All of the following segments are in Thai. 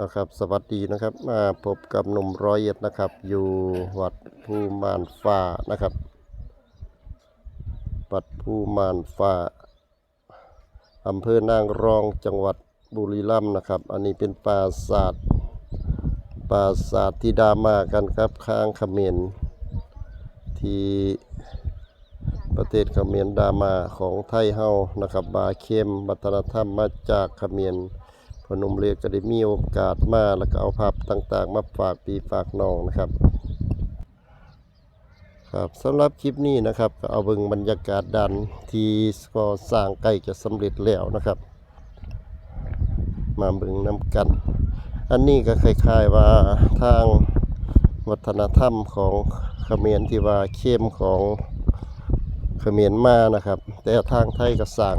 นะครับสวัสดีนะครับมาพบกับหนุ่มร้อยเอ็ดนะครับ อยู่วัดภูมานฟ้านะครับ วัดภูมานฟ้าอำเภอนางรองจังหวัดบุรีรัมย์นะครับ อันนี้เป็นปราสาทปราสาทที่ดามากันครับข้างเขมรที่ประเทศเขมรดามาของไทยเฮานะครับ บาเข้มวัฒนธรรมมาจากเขมร พนมเรียกก็ได้มีโอกาสมาแล้วก็เอาภาพต่างๆ มาฝากปีฝากน้องนะครับ ครับสำหรับคลิปนี้นะครับก็เอาเบิ่งบรรยากาศดันที่ก่อสร้างใกล้จะสำเร็จแล้วนะครับ มาเบิ่งน้ำกัน อันนี้ก็คล้ายๆว่าทางวัฒนธรรมของเขมรที่ว่าเข้มของเขมรมานะครับ แต่ทางไทยก็สั่ง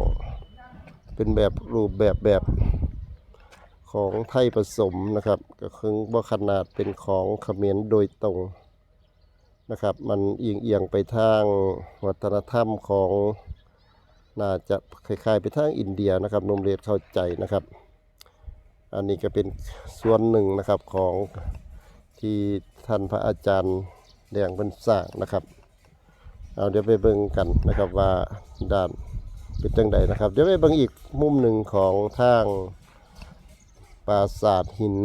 เป็นแบบรูปแบบแบบ ของไทยผสมนะครับ ก็คือว่าขนาดเป็นของเขมรโดยตรงนะครับ มันเอียงเอียงไปทางวัฒนธรรมของน่าจะคล้ายๆไปทางอินเดียนะครับนมเรียนเข้าใจนะครับ อันนี้ก็เป็นส่วนหนึ่งนะครับของที่ท่านพระอาจารย์แดงเป็นสร้างนะครับ เอาเดี๋ยวไปเบิ่งกันนะครับว่าด้านเป็นจังใดนะครับ เดี๋ยวไปเบิ่งอีกมุมหนึ่งของทาง ปราสาทหิน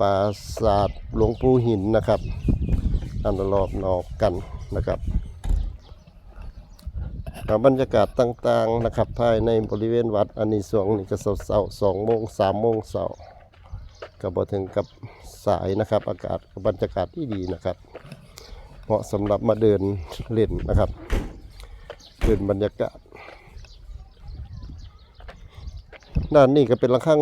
ปราสาทหลวงปู่หินนะครับอันรอบนอกกันนะครับบรรยากาศต่างๆนะครับภายในบริเวณวัดอันนี้สวงนี่ก็เสาสองโมงสามโมงเสาร์ก็บถึงกับสายนะครับ อากาศบรรยากาศที่ดีนะครับเหมาะสำหรับมาเดินเล่นนะครับ เดินบรรยากาศ ด้านนี้ก็เป็นระฆัง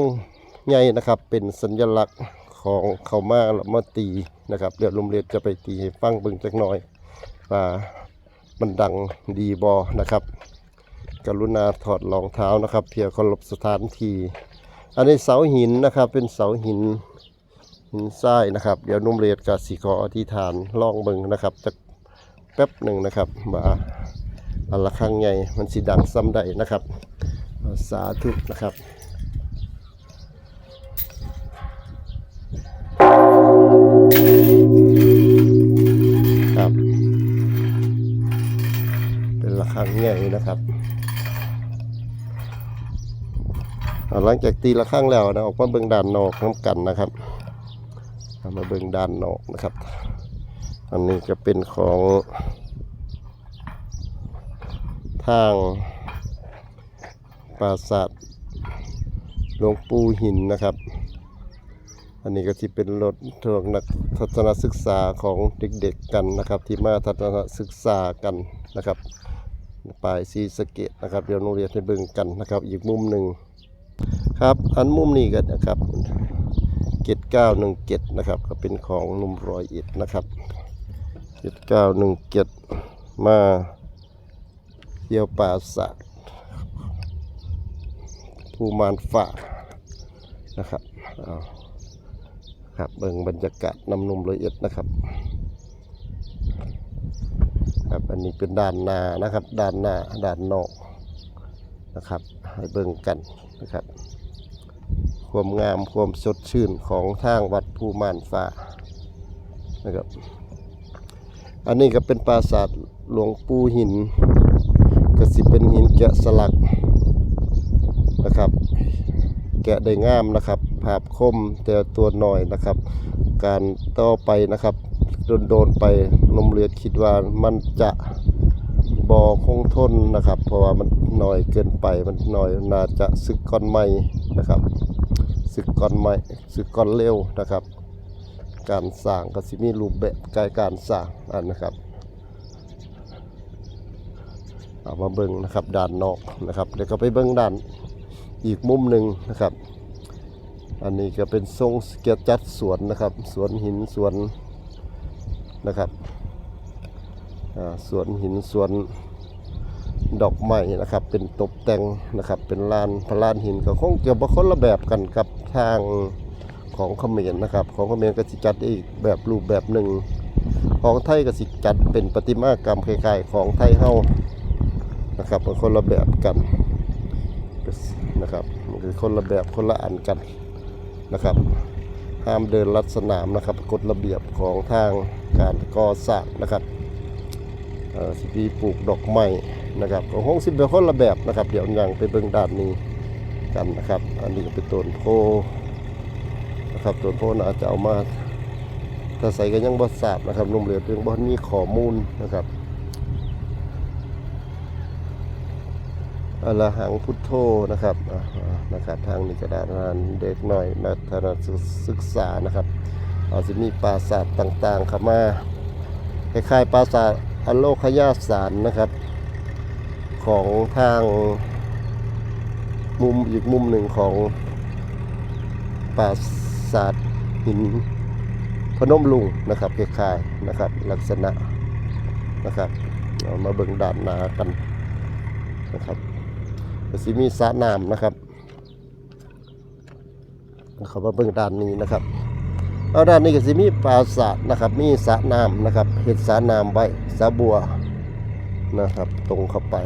ใหญ่นะครับ เป็นสัญลักษณ์ของเขามาแล้วมาตีนะครับเดี๋ยวลุมเรียนจะไปตีให้ฟังเบิ่งจักหน่อยว่ามันดังดีบอนะครับ กรุณาถอดรองเท้านะครับเพื่อเคารพสถานที่อันนี้เสาหินนะครับเป็นเสาหินหินทรายนะครับ เดี๋ยวนุ่มเรียนกับสีขออธิษฐานลองเบิ่งนะครับจักแป๊บหนึ่งนะครับว่าอันละครั้งใหญ่มันสีดังซ้ำใดนะครับ สาธุนะครับครับ เป็นระฆังใหญ่นะครับหลังจากตีระฆังแล้วนะออกมาเบิ่งด้านนอกน้ำกันนะครับเอามาเบิ่งด้านนอกนะครับ อันนี้จะเป็นของทาง ปราสาทหลวงปู่หินนะครับ อันนี้ก็ที่เป็นรถทวงนักทัศนศึกษาของเด็กๆกันนะครับ ที่มาทัศนศึกษากันนะครับปลายซีสะเกตนะครับเดี๋ยวโรงเรียนให้เบิ่งกันนะครับ อีกมุมหนึ่งครับอันมุมนี้ก็นนะครับเกตเก้าหนึ่งเกตนะครับ ก็เป็นของนุ่มรอยเอ็ดนะครับเกตเก้าหนึ่งเกตมาเที่ยวปราสาท ภูมานฝ่านะครับเอาครับเบิ่งบรรยากาศนำนุ่มละเอียดนะครับ ครับอันนี้เป็นด้านหน้านะครับ ด้านหน้าด้านนอกนะครับ ให้เบิ่งกันนะครับ ความงามความสดชื่นของทางวัดภูมานฟ้านะครับ อันนี้ก็เป็นปราสาทหลวงปู่หิน ก็สิเป็นหินแกะสลัก นะครับ แกะได้งามนะครับภาพคมแต่ตัวหน่อยนะครับ การต่อไปนะครับโดนๆไปนมเลือดคิดว่ามันจะบอคงทนนะครับ เพราะว่ามันหน่อยเกินไปมันหน่อยน่าจะสึกก้อนใหม่นะครับสึกก้อนใหม่สึกก้อนเร็วนะครับ การสร้างก็สิมีรูปแบบกายการสร้างอันนะครับเอามาเบิ่งนะครับด้านนอกนะครับเดี๋ยวก็ไปเบิ่งด้าน อีกมุมหนึ่งนะครับ อันนี้ก็เป็นทรงเกียร์จัดสวนนะครับสวนหินสวนนะครับอ่าสวนหินสวนดอกไม้นะครับ เป็นตกแต่งนะครับ เป็นลานพลานหินก็คงเกี่ยวกับคนละแบบกันกับทางของเขมรนะครับ ของเขมรก็สิจัดอีกแบบรูปแบบหนึ่ง ของไทยก็สิจัดเป็นประติมากรรมคล้ายๆของไทยเฮานะครับเป็นคนละแบบกัน นะครับมันคือคนละแบบคนละอันกันนะครับ ห้ามเดินลัดสนามนะครับกฎระเบียบของทางการก่อสร้างนะครับเอ่อสิปีปลูกดอกไม้นะครับของห้องสิบเป็นคนละแบบนะครับ เดี๋ยวอยังไปเบิ่งด้านนี้กันนะครับ อันนี้ก็เป็นต้นโพนะครับต้นโพน่าจะเอามาถ้าใส่ก็ยังบ่ทราบนะครับนุ่มเหลือยังบ่มีข้อมูลนะครับ อรหังพุทโธนะครับอ่าอ่านะครับทางนี้ก็ได้านานเด็กหน่อยนักธนศึกษานะครับอาจจะมีปราสาทต่างๆเข้ามาคล้ายๆปราสาทอโลคยาสารนะครับ ของทางมุมอีกมุมหนึ่งของปราสาทหินพนมลุงนะครับคล้ายๆนะครับลักษณะนะครับ เอามาเบิ่งด้านหน้ากันนะครับ ก็สิมีสระน้ำนะครับเขามาเบิ่งด้านนี้นะครับเอาด้านนี้ก็สิมีปราสาทนะครับ มีสระน้ำนะครับเห็ดสระน้ำไว้สระบัวนะครับ ตรงเข้าไป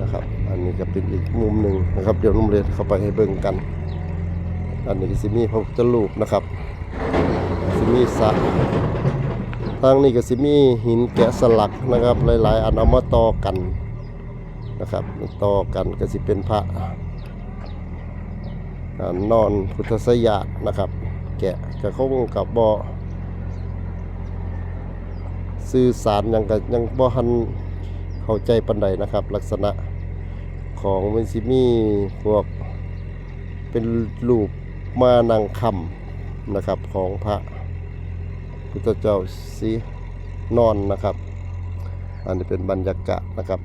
นะครับ อันนี้จะเป็นอีกมุมหนึ่งนะครับ เดี๋ยวนุ่มเรียนเข้าไปให้เบิ่งกัน อันนี้ก็สิมีพระพุทธรูปนะครับสิมีสระทางนี้ก็สิมีหินแกะสลักนะครับ หลาย ๆ อันเอามาต่อกัน นะครับต่อกันก็สิเป็นพระนอนพุทธสยาดนะครับ แกะกระคงกับบ่อสื่อสารยังกับยังบ่ทันเข้าใจปันใดนะครับ ลักษณะของมันสิมีพวกเป็นรูปมานังคำนะครับของพระพุทธเจ้าสีนอนนะครับ อันนี้เป็นบรรยากาศนะครับ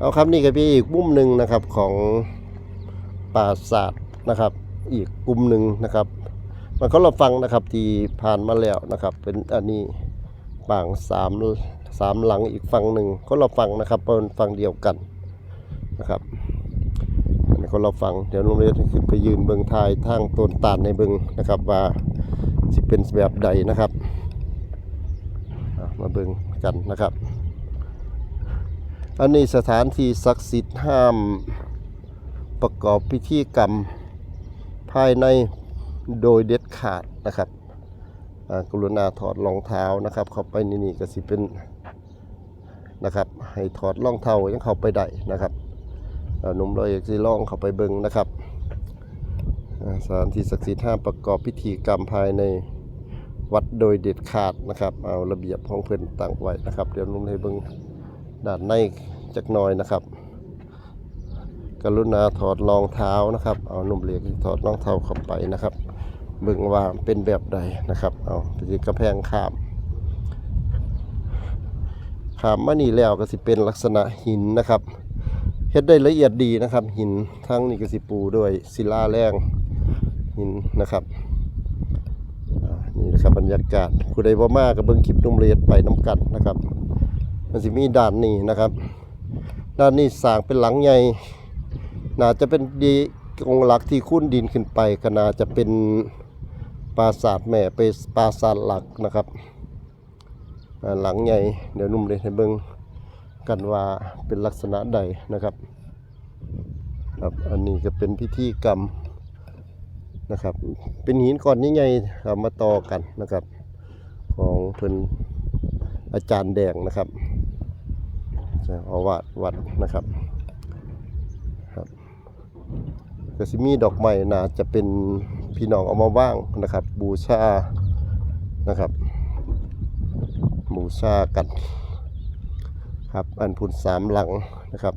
เอาครับนี่ก็เป็นอีกมุมหนึ่งนะครับของปราสาทนะครับ อีกกลุ่มหนึ่งนะครับมันก็เราฟังนะครับที่ผ่านมาแล้วนะครับ เป็นอันนี้ปางสามสามหลังอีกฝั่งหนึ่งคนเราฟังนะครับเป็นฝั่งเดียวกันนะครับอันนี้คนเราฟังเดี๋ยวโรงเรียนขึ้นไปยืนเบิงทายทางต้นตาลในเบิงนะครับว่าสิเป็นแบบใดนะครับมาเบิงกันนะครับ อันนี้สถานที่ศักดิ์สิทธิ์ห้ามประกอบพิธีกรรมภายในโดยเด็ดขาดนะครับอากรุณาถอดรองเท้านะครับ เข้าไปนี่นี่ก็สิเป็นนะครับ ให้ถอดรองเท้ายังเข้าไปได้นะครับหนุ่มเราอยากสิลองเข้าไปเบิ่งนะครับสถานที่ศักดิ์สิทธิ์ห้ามประกอบพิธีกรรมภายในวัดโดยเด็ดขาดนะครับ เอาระเบียบของเพิ่อนตั้งไว้นะครับ เดี๋ยวนุ่มให้เบิ่ง ด้านในจักหน่อยนะครับ กรุณาถอดรองเท้านะครับ เอาหนุ่มเหล็กถอดรองเท้าเข้าไปนะครับเบิ่งว่าเป็นแบบใดนะครับ เอาไปที่กระแพงข้ามข้ามมานี่แล้วก็สิเป็นลักษณะหินนะครับเฮ็ดได้ละเอียดดีนะครับ หินทั้งนี้ก็สิปูด้วยศิลาแรงหินนะครับนี่นะครับบรรยากาศผู้ใดบ่มาก็เบิ่งคลิปนุ่มเรียดไปน้ำกันนะครับ มันสิมีด้านนี้นะครับ ด้านนี้สร้างเป็นหลังใหญ่น่าจะเป็นดีองค์หลักที่คุ้นดินขึ้นไปก็น่าจะเป็นปราสาทแม่ไปปราสาทหลักนะครับหลังใหญ่เดี๋ยวนุ่มเลยให้เบิ่งกันว่าเป็นลักษณะใดนะครับครับอันนี้ก็เป็นพิธีกรรมนะครับ เป็นหินก้อนใหญ่ๆเอามาต่อกันนะครับ ของเพิ่นอาจารย์แดงนะครับ อาวาสวัดนะครับครับก็สิมีดอกไม้น่าจะเป็นพี่น้องเอามาว่างนะครับ บูชานะครับ บูชากันครับอันพุนสามหลังนะครับ